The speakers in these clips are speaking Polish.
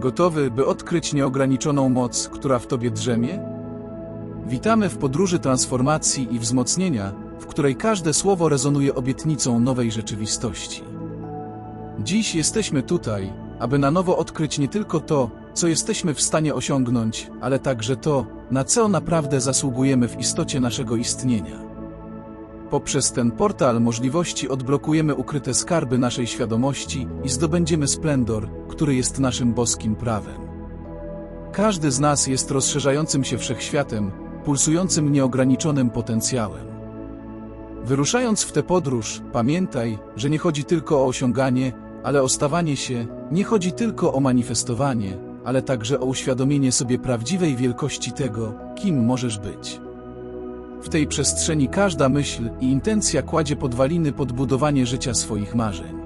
Gotowy, by odkryć nieograniczoną moc, która w tobie drzemie? Witamy w podróży transformacji i wzmocnienia, w której każde słowo rezonuje obietnicą nowej rzeczywistości. Dziś jesteśmy tutaj, aby na nowo odkryć nie tylko to, co jesteśmy w stanie osiągnąć, ale także to, na co naprawdę zasługujemy w istocie naszego istnienia. Poprzez ten portal możliwości odblokujemy ukryte skarby naszej świadomości i zdobędziemy splendor, który jest naszym boskim prawem. Każdy z nas jest rozszerzającym się wszechświatem, pulsującym nieograniczonym potencjałem. Wyruszając w tę podróż, pamiętaj, że nie chodzi tylko o osiąganie, ale o stawanie się, nie chodzi tylko o manifestowanie, ale także o uświadomienie sobie prawdziwej wielkości tego, kim możesz być. W tej przestrzeni każda myśl i intencja kładzie podwaliny pod budowanie życia swoich marzeń.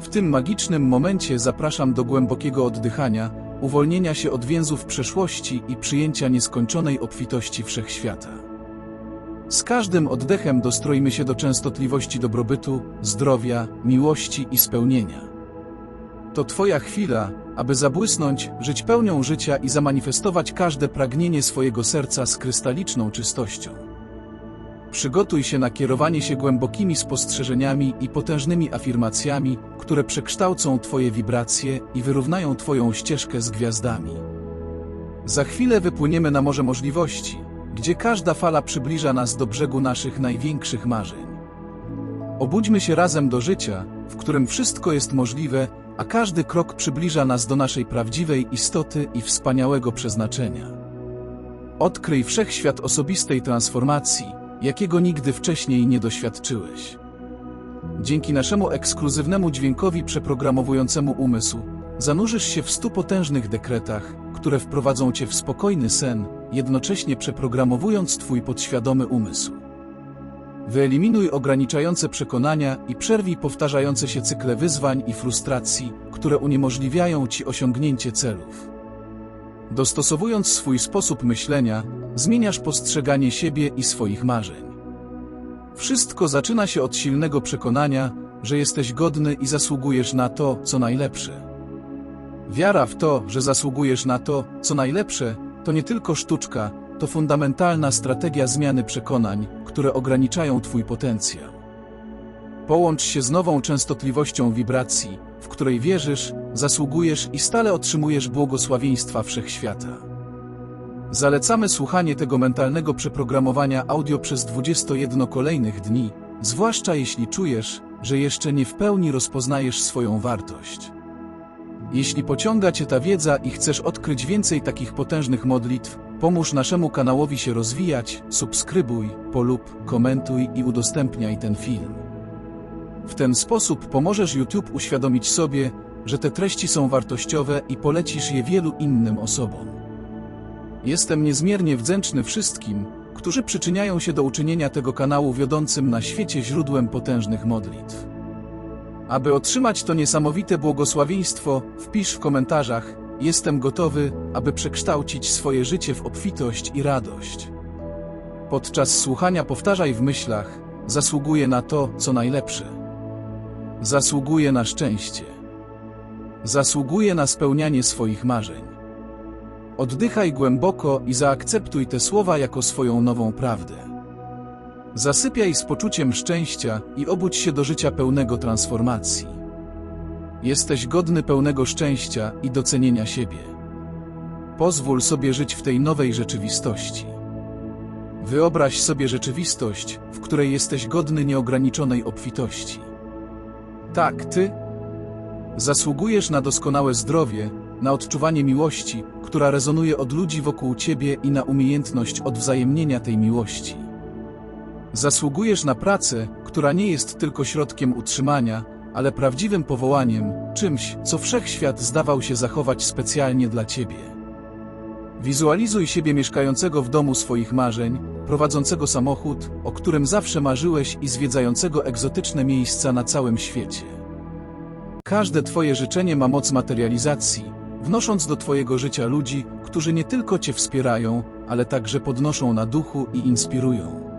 W tym magicznym momencie zapraszam do głębokiego oddychania, uwolnienia się od więzów przeszłości i przyjęcia nieskończonej obfitości wszechświata. Z każdym oddechem dostroimy się do częstotliwości dobrobytu, zdrowia, miłości i spełnienia. To Twoja chwila, aby zabłysnąć, żyć pełnią życia i zamanifestować każde pragnienie swojego serca z krystaliczną czystością. Przygotuj się na kierowanie się głębokimi spostrzeżeniami i potężnymi afirmacjami, które przekształcą Twoje wibracje i wyrównają Twoją ścieżkę z gwiazdami. Za chwilę wypłyniemy na morze możliwości, gdzie każda fala przybliża nas do brzegu naszych największych marzeń. Obudźmy się razem do życia, w którym wszystko jest możliwe, a każdy krok przybliża nas do naszej prawdziwej istoty i wspaniałego przeznaczenia. Odkryj wszechświat osobistej transformacji, jakiego nigdy wcześniej nie doświadczyłeś. Dzięki naszemu ekskluzywnemu dźwiękowi przeprogramowującemu umysł, zanurzysz się w stu potężnych dekretach, które wprowadzą cię w spokojny sen, jednocześnie przeprogramowując twój podświadomy umysł. Wyeliminuj ograniczające przekonania i przerwij powtarzające się cykle wyzwań i frustracji, które uniemożliwiają ci osiągnięcie celów. Dostosowując swój sposób myślenia, zmieniasz postrzeganie siebie i swoich marzeń. Wszystko zaczyna się od silnego przekonania, że jesteś godny i zasługujesz na to, co najlepsze. Wiara w to, że zasługujesz na to, co najlepsze, to nie tylko sztuczka, to fundamentalna strategia zmiany przekonań, które ograniczają Twój potencjał. Połącz się z nową częstotliwością wibracji, w której wierzysz, zasługujesz i stale otrzymujesz błogosławieństwa wszechświata. Zalecamy słuchanie tego mentalnego przeprogramowania audio przez 21 kolejnych dni, zwłaszcza jeśli czujesz, że jeszcze nie w pełni rozpoznajesz swoją wartość. Jeśli pociąga Cię ta wiedza i chcesz odkryć więcej takich potężnych modlitw, pomóż naszemu kanałowi się rozwijać, subskrybuj, polub, komentuj i udostępniaj ten film. W ten sposób pomożesz YouTube uświadomić sobie, że te treści są wartościowe i polecisz je wielu innym osobom. Jestem niezmiernie wdzięczny wszystkim, którzy przyczyniają się do uczynienia tego kanału wiodącym na świecie źródłem potężnych modlitw. Aby otrzymać to niesamowite błogosławieństwo, wpisz w komentarzach: Jestem gotowy, aby przekształcić swoje życie w obfitość i radość. Podczas słuchania powtarzaj w myślach: Zasługuję na to, co najlepsze. Zasługuję na szczęście. Zasługuję na spełnianie swoich marzeń. Oddychaj głęboko i zaakceptuj te słowa jako swoją nową prawdę. Zasypiaj z poczuciem szczęścia i obudź się do życia pełnego transformacji. Jesteś godny pełnego szczęścia i docenienia siebie. Pozwól sobie żyć w tej nowej rzeczywistości. Wyobraź sobie rzeczywistość, w której jesteś godny nieograniczonej obfitości. Tak, ty zasługujesz na doskonałe zdrowie, na odczuwanie miłości, która rezonuje od ludzi wokół ciebie i na umiejętność odwzajemnienia tej miłości. Zasługujesz na pracę, która nie jest tylko środkiem utrzymania, ale prawdziwym powołaniem, czymś, co wszechświat zdawał się zachować specjalnie dla ciebie. Wizualizuj siebie mieszkającego w domu swoich marzeń, prowadzącego samochód, o którym zawsze marzyłeś i zwiedzającego egzotyczne miejsca na całym świecie. Każde Twoje życzenie ma moc materializacji, wnosząc do Twojego życia ludzi, którzy nie tylko Cię wspierają, ale także podnoszą na duchu i inspirują.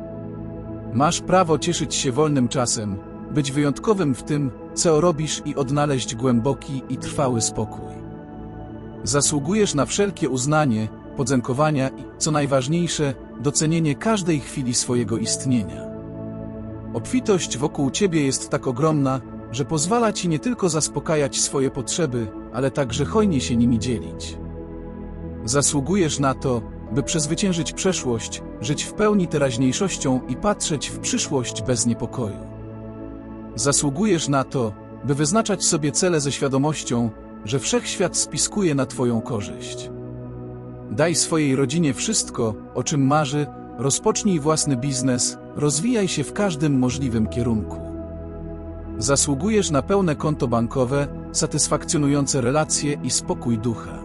Masz prawo cieszyć się wolnym czasem, być wyjątkowym w tym, co robisz i odnaleźć głęboki i trwały spokój. Zasługujesz na wszelkie uznanie, podziękowania i, co najważniejsze, docenienie każdej chwili swojego istnienia. Obfitość wokół ciebie jest tak ogromna, że pozwala ci nie tylko zaspokajać swoje potrzeby, ale także hojnie się nimi dzielić. Zasługujesz na to, by przezwyciężyć przeszłość, żyć w pełni teraźniejszością i patrzeć w przyszłość bez niepokoju. Zasługujesz na to, by wyznaczać sobie cele ze świadomością, że wszechświat spiskuje na Twoją korzyść. Daj swojej rodzinie wszystko, o czym marzy, rozpocznij własny biznes, rozwijaj się w każdym możliwym kierunku. Zasługujesz na pełne konto bankowe, satysfakcjonujące relacje i spokój ducha.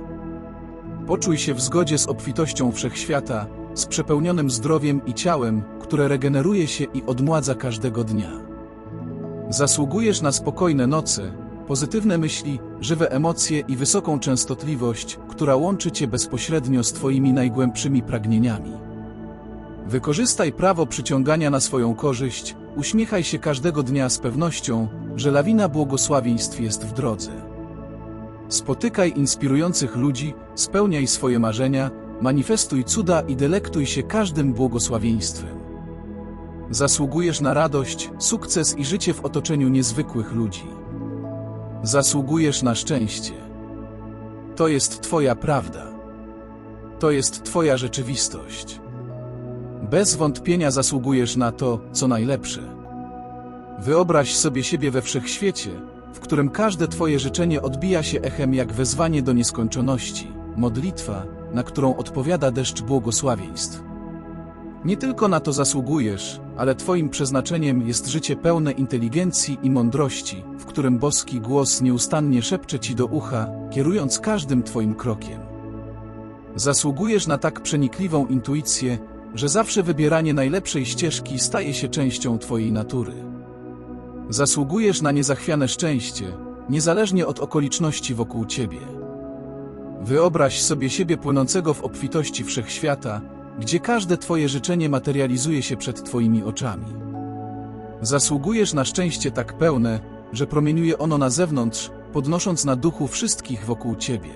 Poczuj się w zgodzie z obfitością wszechświata, z przepełnionym zdrowiem i ciałem, które regeneruje się i odmładza każdego dnia. Zasługujesz na spokojne noce, pozytywne myśli, żywe emocje i wysoką częstotliwość, która łączy Cię bezpośrednio z Twoimi najgłębszymi pragnieniami. Wykorzystaj prawo przyciągania na swoją korzyść, uśmiechaj się każdego dnia z pewnością, że lawina błogosławieństw jest w drodze. Spotykaj inspirujących ludzi, spełniaj swoje marzenia, manifestuj cuda i delektuj się każdym błogosławieństwem. Zasługujesz na radość, sukces i życie w otoczeniu niezwykłych ludzi. Zasługujesz na szczęście. To jest Twoja prawda. To jest Twoja rzeczywistość. Bez wątpienia zasługujesz na to, co najlepsze. Wyobraź sobie siebie we wszechświecie, w którym każde Twoje życzenie odbija się echem jak wezwanie do nieskończoności, modlitwa, na którą odpowiada deszcz błogosławieństw. Nie tylko na to zasługujesz, ale Twoim przeznaczeniem jest życie pełne inteligencji i mądrości, którym boski głos nieustannie szepcze Ci do ucha, kierując każdym Twoim krokiem. Zasługujesz na tak przenikliwą intuicję, że zawsze wybieranie najlepszej ścieżki staje się częścią Twojej natury. Zasługujesz na niezachwiane szczęście, niezależnie od okoliczności wokół Ciebie. Wyobraź sobie siebie płynącego w obfitości wszechświata, gdzie każde Twoje życzenie materializuje się przed Twoimi oczami. Zasługujesz na szczęście tak pełne, że promieniuje ono na zewnątrz, podnosząc na duchu wszystkich wokół Ciebie.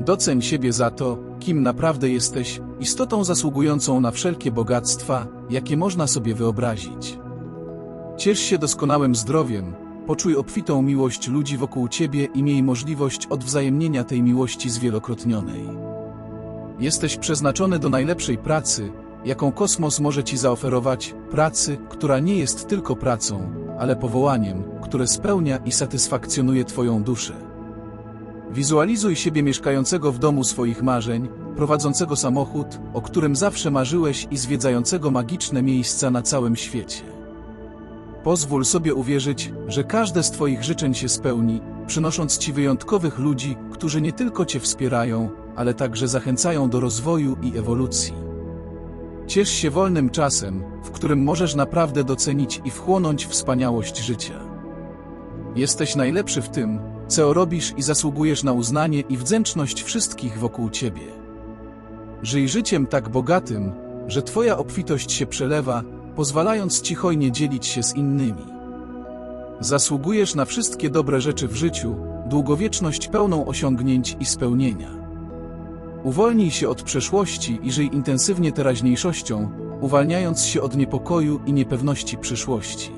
Doceń siebie za to, kim naprawdę jesteś, istotą zasługującą na wszelkie bogactwa, jakie można sobie wyobrazić. Ciesz się doskonałym zdrowiem, poczuj obfitą miłość ludzi wokół Ciebie i miej możliwość odwzajemnienia tej miłości zwielokrotnionej. Jesteś przeznaczony do najlepszej pracy, jaką kosmos może Ci zaoferować, pracy, która nie jest tylko pracą, ale powołaniem, które spełnia i satysfakcjonuje Twoją duszę. Wizualizuj siebie mieszkającego w domu swoich marzeń, prowadzącego samochód, o którym zawsze marzyłeś i zwiedzającego magiczne miejsca na całym świecie. Pozwól sobie uwierzyć, że każde z Twoich życzeń się spełni, przynosząc Ci wyjątkowych ludzi, którzy nie tylko Cię wspierają, ale także zachęcają do rozwoju i ewolucji. Ciesz się wolnym czasem, w którym możesz naprawdę docenić i wchłonąć wspaniałość życia. Jesteś najlepszy w tym, co robisz i zasługujesz na uznanie i wdzięczność wszystkich wokół Ciebie. Żyj życiem tak bogatym, że Twoja obfitość się przelewa, pozwalając Ci hojnie dzielić się z innymi. Zasługujesz na wszystkie dobre rzeczy w życiu, długowieczność pełną osiągnięć i spełnienia. Uwolnij się od przeszłości i żyj intensywnie teraźniejszością, uwalniając się od niepokoju i niepewności przyszłości.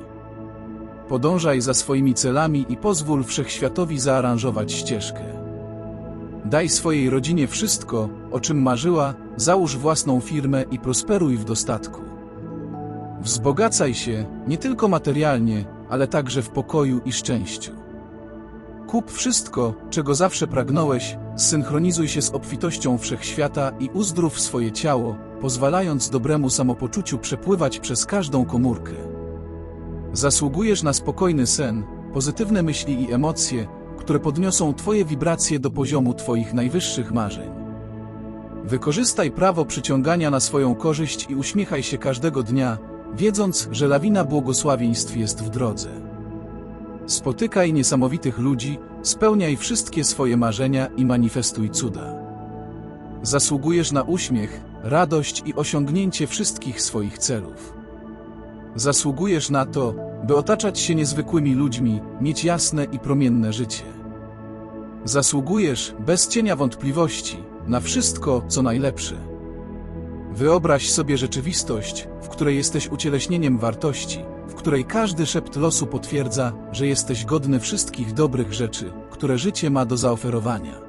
Podążaj za swoimi celami i pozwól wszechświatowi zaaranżować ścieżkę. Daj swojej rodzinie wszystko, o czym marzyła, załóż własną firmę i prosperuj w dostatku. Wzbogacaj się, nie tylko materialnie, ale także w pokoju i szczęściu. Kup wszystko, czego zawsze pragnąłeś, synchronizuj się z obfitością wszechświata i uzdrów swoje ciało, pozwalając dobremu samopoczuciu przepływać przez każdą komórkę. Zasługujesz na spokojny sen, pozytywne myśli i emocje, które podniosą Twoje wibracje do poziomu Twoich najwyższych marzeń. Wykorzystaj prawo przyciągania na swoją korzyść i uśmiechaj się każdego dnia, wiedząc, że lawina błogosławieństw jest w drodze. Spotykaj niesamowitych ludzi, spełniaj wszystkie swoje marzenia i manifestuj cuda. Zasługujesz na uśmiech, radość i osiągnięcie wszystkich swoich celów. Zasługujesz na to, by otaczać się niezwykłymi ludźmi, mieć jasne i promienne życie. Zasługujesz, bez cienia wątpliwości, na wszystko, co najlepsze. Wyobraź sobie rzeczywistość, w której jesteś ucieleśnieniem wartości, której każdy szept losu potwierdza, że jesteś godny wszystkich dobrych rzeczy, które życie ma do zaoferowania.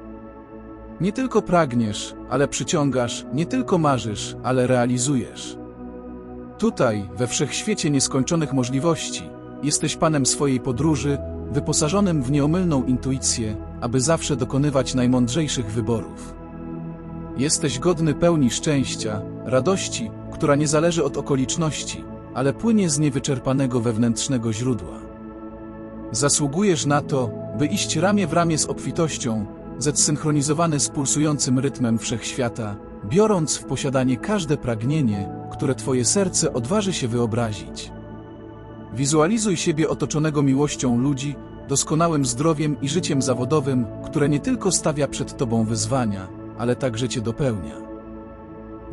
Nie tylko pragniesz, ale przyciągasz, nie tylko marzysz, ale realizujesz. Tutaj, we wszechświecie nieskończonych możliwości, jesteś panem swojej podróży, wyposażonym w nieomylną intuicję, aby zawsze dokonywać najmądrzejszych wyborów. Jesteś godny pełni szczęścia, radości, która nie zależy od okoliczności, ale płynie z niewyczerpanego wewnętrznego źródła. Zasługujesz na to, by iść ramię w ramię z obfitością, zsynchronizowany z pulsującym rytmem wszechświata, biorąc w posiadanie każde pragnienie, które Twoje serce odważy się wyobrazić. Wizualizuj siebie otoczonego miłością ludzi, doskonałym zdrowiem i życiem zawodowym, które nie tylko stawia przed Tobą wyzwania, ale także Cię dopełnia.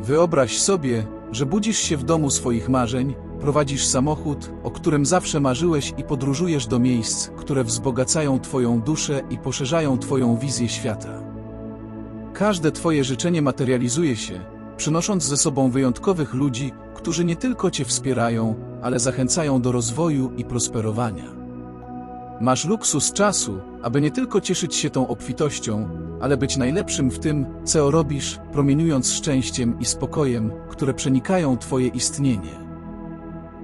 Wyobraź sobie, że budzisz się w domu swoich marzeń, prowadzisz samochód, o którym zawsze marzyłeś i podróżujesz do miejsc, które wzbogacają Twoją duszę i poszerzają Twoją wizję świata. Każde Twoje życzenie materializuje się, przynosząc ze sobą wyjątkowych ludzi, którzy nie tylko Cię wspierają, ale zachęcają do rozwoju i prosperowania. Masz luksus czasu, aby nie tylko cieszyć się tą obfitością, ale być najlepszym w tym, co robisz, promieniując szczęściem i spokojem, które przenikają Twoje istnienie.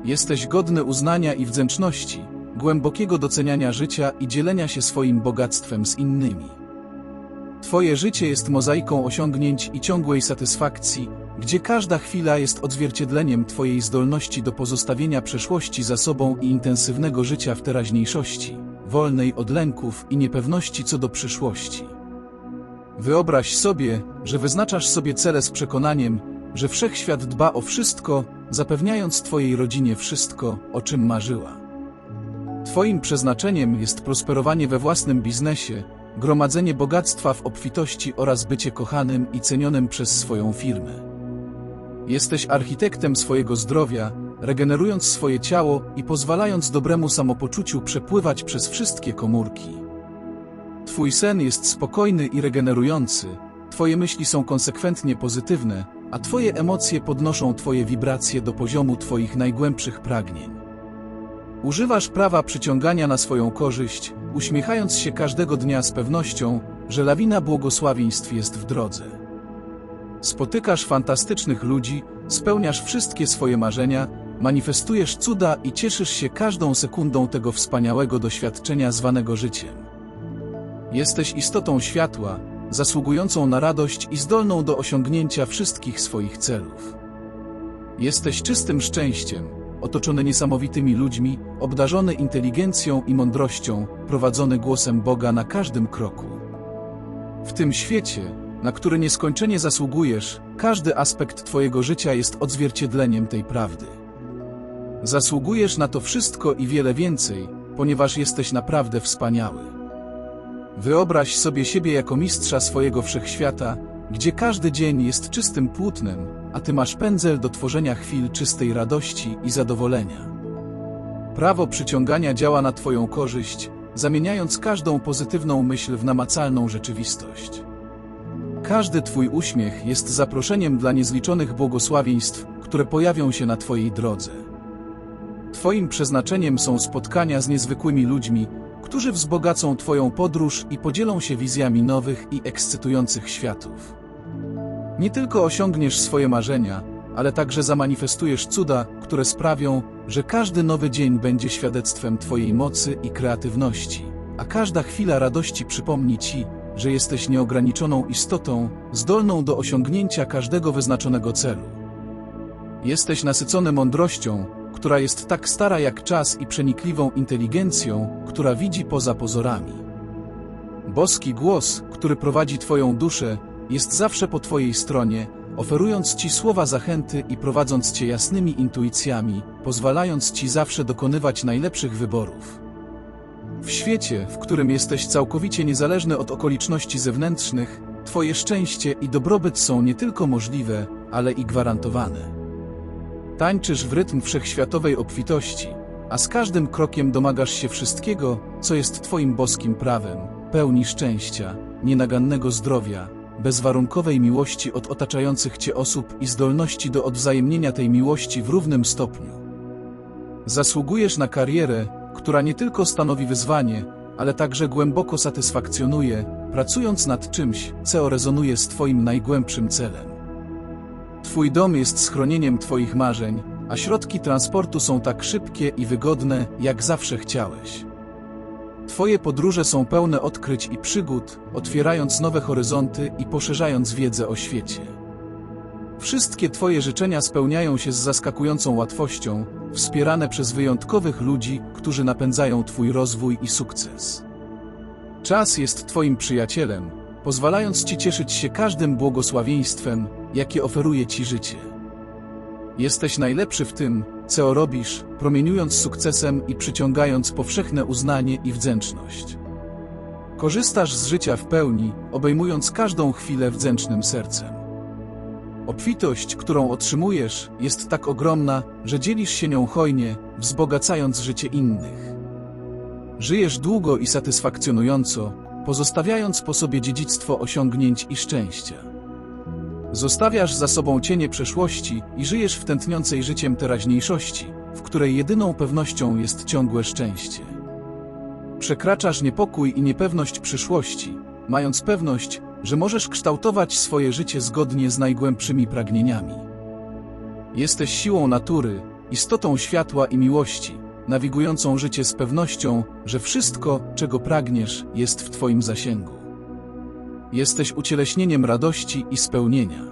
Jesteś godny uznania i wdzięczności, głębokiego doceniania życia i dzielenia się swoim bogactwem z innymi. Twoje życie jest mozaiką osiągnięć i ciągłej satysfakcji, gdzie każda chwila jest odzwierciedleniem Twojej zdolności do pozostawienia przeszłości za sobą i intensywnego życia w teraźniejszości, wolnej od lęków i niepewności co do przyszłości. Wyobraź sobie, że wyznaczasz sobie cele z przekonaniem, że wszechświat dba o wszystko, zapewniając Twojej rodzinie wszystko, o czym marzyła. Twoim przeznaczeniem jest prosperowanie we własnym biznesie, gromadzenie bogactwa w obfitości oraz bycie kochanym i cenionym przez swoją firmę. Jesteś architektem swojego zdrowia, regenerując swoje ciało i pozwalając dobremu samopoczuciu przepływać przez wszystkie komórki. Twój sen jest spokojny i regenerujący, Twoje myśli są konsekwentnie pozytywne, a Twoje emocje podnoszą Twoje wibracje do poziomu Twoich najgłębszych pragnień. Używasz prawa przyciągania na swoją korzyść, uśmiechając się każdego dnia z pewnością, że lawina błogosławieństw jest w drodze. Spotykasz fantastycznych ludzi, spełniasz wszystkie swoje marzenia, manifestujesz cuda i cieszysz się każdą sekundą tego wspaniałego doświadczenia zwanego życiem. Jesteś istotą światła, zasługującą na radość i zdolną do osiągnięcia wszystkich swoich celów. Jesteś czystym szczęściem, otoczony niesamowitymi ludźmi, obdarzony inteligencją i mądrością, prowadzony głosem Boga na każdym kroku. W tym świecie, na który nieskończenie zasługujesz, każdy aspekt Twojego życia jest odzwierciedleniem tej prawdy. Zasługujesz na to wszystko i wiele więcej, ponieważ jesteś naprawdę wspaniały. Wyobraź sobie siebie jako mistrza swojego wszechświata, gdzie każdy dzień jest czystym płótnem, a ty masz pędzel do tworzenia chwil czystej radości i zadowolenia. Prawo przyciągania działa na Twoją korzyść, zamieniając każdą pozytywną myśl w namacalną rzeczywistość. Każdy Twój uśmiech jest zaproszeniem dla niezliczonych błogosławieństw, które pojawią się na Twojej drodze. Twoim przeznaczeniem są spotkania z niezwykłymi ludźmi, którzy wzbogacą Twoją podróż i podzielą się wizjami nowych i ekscytujących światów. Nie tylko osiągniesz swoje marzenia, ale także zamanifestujesz cuda, które sprawią, że każdy nowy dzień będzie świadectwem Twojej mocy i kreatywności, a każda chwila radości przypomni Ci, że jesteś nieograniczoną istotą, zdolną do osiągnięcia każdego wyznaczonego celu. Jesteś nasycony mądrością, która jest tak stara jak czas i przenikliwą inteligencją, która widzi poza pozorami. Boski głos, który prowadzi Twoją duszę, jest zawsze po Twojej stronie, oferując Ci słowa zachęty i prowadząc Cię jasnymi intuicjami, pozwalając Ci zawsze dokonywać najlepszych wyborów. W świecie, w którym jesteś całkowicie niezależny od okoliczności zewnętrznych, Twoje szczęście i dobrobyt są nie tylko możliwe, ale i gwarantowane. Tańczysz w rytm wszechświatowej obfitości, a z każdym krokiem domagasz się wszystkiego, co jest Twoim boskim prawem, pełni szczęścia, nienagannego zdrowia, bezwarunkowej miłości od otaczających Cię osób i zdolności do odwzajemnienia tej miłości w równym stopniu. Zasługujesz na karierę, która nie tylko stanowi wyzwanie, ale także głęboko satysfakcjonuje, pracując nad czymś, co rezonuje z Twoim najgłębszym celem. Twój dom jest schronieniem Twoich marzeń, a środki transportu są tak szybkie i wygodne, jak zawsze chciałeś. Twoje podróże są pełne odkryć i przygód, otwierając nowe horyzonty i poszerzając wiedzę o świecie. Wszystkie Twoje życzenia spełniają się z zaskakującą łatwością, wspierane przez wyjątkowych ludzi, którzy napędzają Twój rozwój i sukces. Czas jest Twoim przyjacielem, pozwalając Ci cieszyć się każdym błogosławieństwem, jakie oferuje Ci życie. Jesteś najlepszy w tym, co robisz, promieniując sukcesem i przyciągając powszechne uznanie i wdzięczność. Korzystasz z życia w pełni, obejmując każdą chwilę wdzięcznym sercem. Obfitość, którą otrzymujesz, jest tak ogromna, że dzielisz się nią hojnie, wzbogacając życie innych. Żyjesz długo i satysfakcjonująco, pozostawiając po sobie dziedzictwo osiągnięć i szczęścia. Zostawiasz za sobą cienie przeszłości i żyjesz w tętniącej życiem teraźniejszości, w której jedyną pewnością jest ciągłe szczęście. Przekraczasz niepokój i niepewność przyszłości, mając pewność, że możesz kształtować swoje życie zgodnie z najgłębszymi pragnieniami. Jesteś siłą natury, istotą światła i miłości, nawigującą życie z pewnością, że wszystko, czego pragniesz, jest w Twoim zasięgu. Jesteś ucieleśnieniem radości i spełnienia.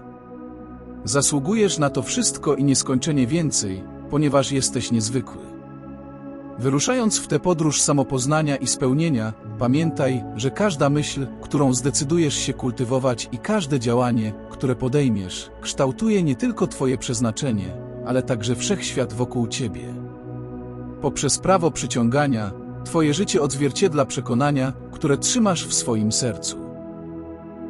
Zasługujesz na to wszystko i nieskończenie więcej, ponieważ jesteś niezwykły. Wyruszając w tę podróż samopoznania i spełnienia, pamiętaj, że każda myśl, którą zdecydujesz się kultywować i każde działanie, które podejmiesz, kształtuje nie tylko Twoje przeznaczenie, ale także wszechświat wokół Ciebie. Poprzez prawo przyciągania, Twoje życie odzwierciedla przekonania, które trzymasz w swoim sercu.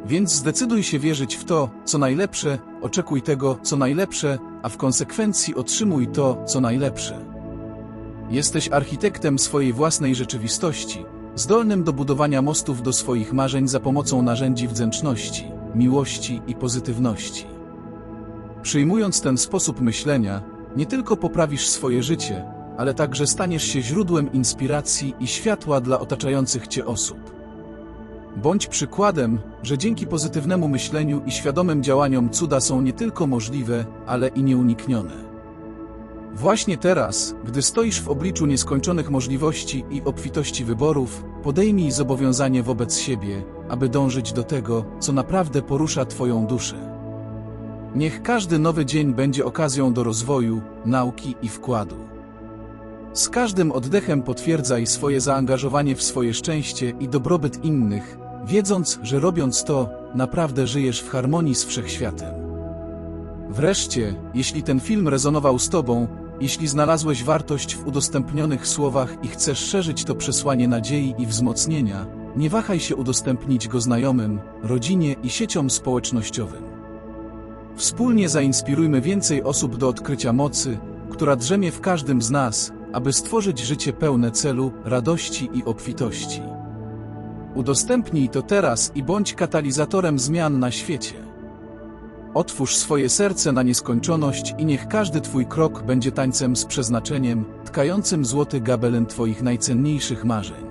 Więc zdecyduj się wierzyć w to, co najlepsze, oczekuj tego, co najlepsze, a w konsekwencji otrzymuj to, co najlepsze. Jesteś architektem swojej własnej rzeczywistości, zdolnym do budowania mostów do swoich marzeń za pomocą narzędzi wdzięczności, miłości i pozytywności. Przyjmując ten sposób myślenia, nie tylko poprawisz swoje życie, ale także staniesz się źródłem inspiracji i światła dla otaczających cię osób. Bądź przykładem, że dzięki pozytywnemu myśleniu i świadomym działaniom cuda są nie tylko możliwe, ale i nieuniknione. Właśnie teraz, gdy stoisz w obliczu nieskończonych możliwości i obfitości wyborów, podejmij zobowiązanie wobec siebie, aby dążyć do tego, co naprawdę porusza Twoją duszę. Niech każdy nowy dzień będzie okazją do rozwoju, nauki i wkładu. Z każdym oddechem potwierdzaj swoje zaangażowanie w swoje szczęście i dobrobyt innych, wiedząc, że robiąc to, naprawdę żyjesz w harmonii z wszechświatem. Wreszcie, jeśli ten film rezonował z Tobą, jeśli znalazłeś wartość w udostępnionych słowach i chcesz szerzyć to przesłanie nadziei i wzmocnienia, nie wahaj się udostępnić go znajomym, rodzinie i sieciom społecznościowym. Wspólnie zainspirujmy więcej osób do odkrycia mocy, która drzemie w każdym z nas, aby stworzyć życie pełne celu, radości i obfitości. Udostępnij to teraz i bądź katalizatorem zmian na świecie. Otwórz swoje serce na nieskończoność i niech każdy Twój krok będzie tańcem z przeznaczeniem, tkającym złoty gabelem Twoich najcenniejszych marzeń.